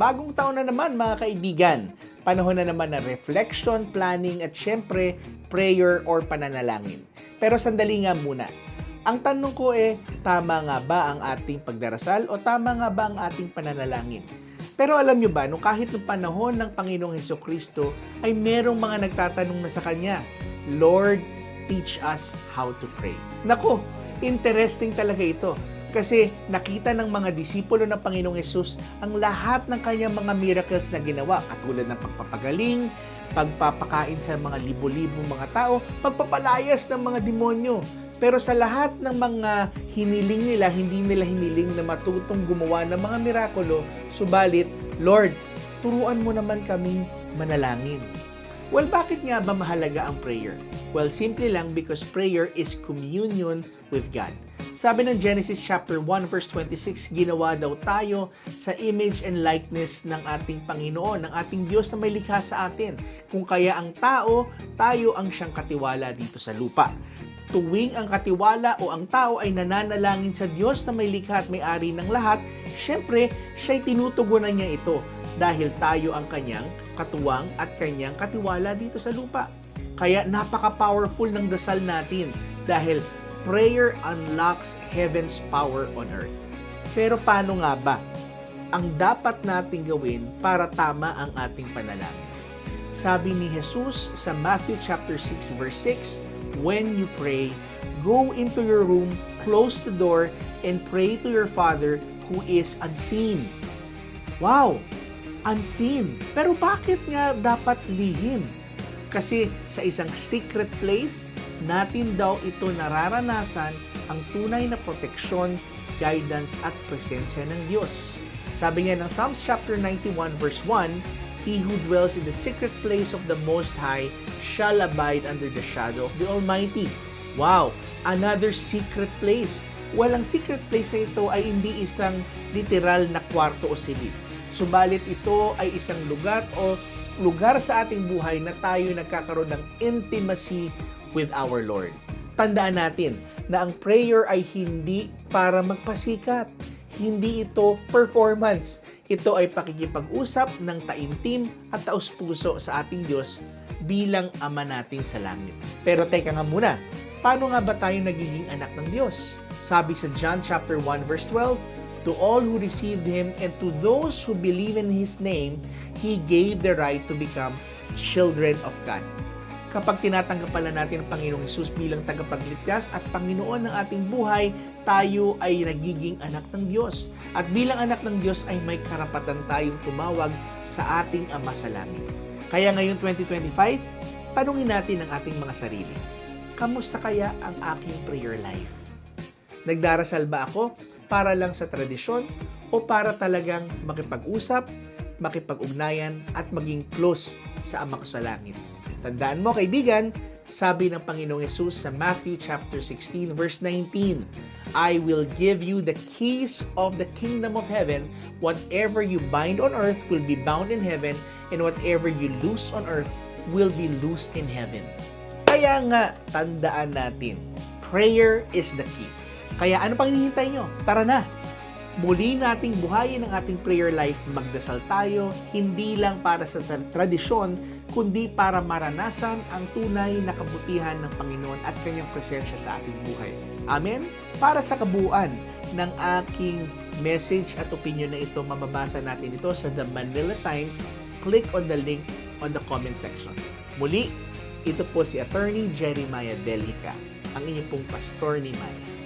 Bagong taon na naman mga kaibigan. Panahon na naman na reflection, planning at syempre prayer or pananalangin. Pero sandali nga muna. Ang tanong ko eh, tama nga ba ang ating pagdarasal o tama nga ba ang ating pananalangin? Pero alam nyo ba, nung kahit noong panahon ng Panginoong Heso Kristo, ay merong mga nagtatanong na sa Kanya, Lord, teach us how to pray. Nako, interesting talaga ito. Kasi nakita ng mga disipulo ng Panginoong Yesus ang lahat ng kanyang mga miracles na ginawa, katulad ng pagpapagaling, pagpapakain sa mga libo-libong mga tao, pagpapalayas ng mga demonyo. Pero sa lahat ng mga hiniling nila, hindi nila hiniling na matutong gumawa ng mga mirakulo, subalit, Lord, turuan mo naman kaming manalangin. Well, bakit nga ba mahalaga ang prayer? Well, simply lang because prayer is communion with God. Sabi ng Genesis chapter 1 verse 26, ginawa daw tayo sa image and likeness ng ating Panginoon, ng ating Diyos na may likha sa atin. Kung kaya ang tao, tayo ang siyang katiwala dito sa lupa. Tuwing ang katiwala o ang tao ay nananalangin sa Diyos na may likha at may-ari ng lahat, syempre, siya'y tinutugunan niya ito dahil tayo ang kanyang katuwang at kanyang katiwala dito sa lupa. Kaya napaka-powerful ng dasal natin dahil prayer unlocks heaven's power on earth. Pero paano nga ba ang dapat nating gawin para tama ang ating panalangin? Sabi ni Jesus sa Matthew chapter 6 verse 6, When you pray, go into your room, close the door, and pray to your Father who is unseen. Wow! Unseen. Pero bakit nga dapat lihim? Kasi sa isang secret place, natin daw ito nararanasan ang tunay na proteksyon, guidance at presensya ng Diyos. Sabi nga ng Psalms chapter 91 verse 1, He who dwells in the secret place of the Most High shall abide under the shadow of the Almighty. Wow! Another secret place. Walang secret place na ito ay hindi isang literal na kwarto o silid. Subalit ito ay isang lugar o lugar sa ating buhay na tayo nagkakaroon ng intimacy with our Lord. Tandaan natin na ang prayer ay hindi para magpasikat. Hindi ito performance. Ito ay pakikipag-usap ng taimtim at taus-puso sa ating Diyos bilang Ama natin sa langit. Pero teka nga muna, paano nga ba tayo nagiging anak ng Diyos? Sabi sa John chapter 1 verse 12, To all who received Him and to those who believe in His name, He gave the right to become children of God. Kapag tinatanggap pala natin ang Panginoong Yesus bilang tagapagligtas at Panginoon ng ating buhay, tayo ay nagiging anak ng Diyos. At bilang anak ng Diyos ay may karapatan tayong tumawag sa ating Ama sa Langit. Kaya ngayon 2025, tanungin natin ang ating mga sarili. Kamusta kaya ang aking prayer life? Nagdarasal ba ako para lang sa tradisyon o para talagang makipag-usap, makipag-ugnayan at maging close sa Ama ko sa Langit? Tandaan mo kaibigan, sabi ng Panginoong Yesus sa Matthew chapter 16 verse 19, I will give you the keys of the kingdom of heaven. Whatever you bind on earth will be bound in heaven, and whatever you loose on earth will be loosed in heaven. Kaya nga, tandaan natin, prayer is the key. Kaya ano pang hinihintay nyo? Tara na! Muli nating buhayin ang ating prayer life, magdasal tayo, hindi lang para sa tra- tradisyon, kundi para maranasan ang tunay na kabutihan ng Panginoon at kanyang presensya sa ating buhay. Amen? Para sa kabuuan ng aking message at opinion na ito, mababasa natin ito sa The Manila Times. Click on the link on the comment section. Muli, ito po si Attorney Jeremiah Delhica, ang inyong pong pastor ni Maya.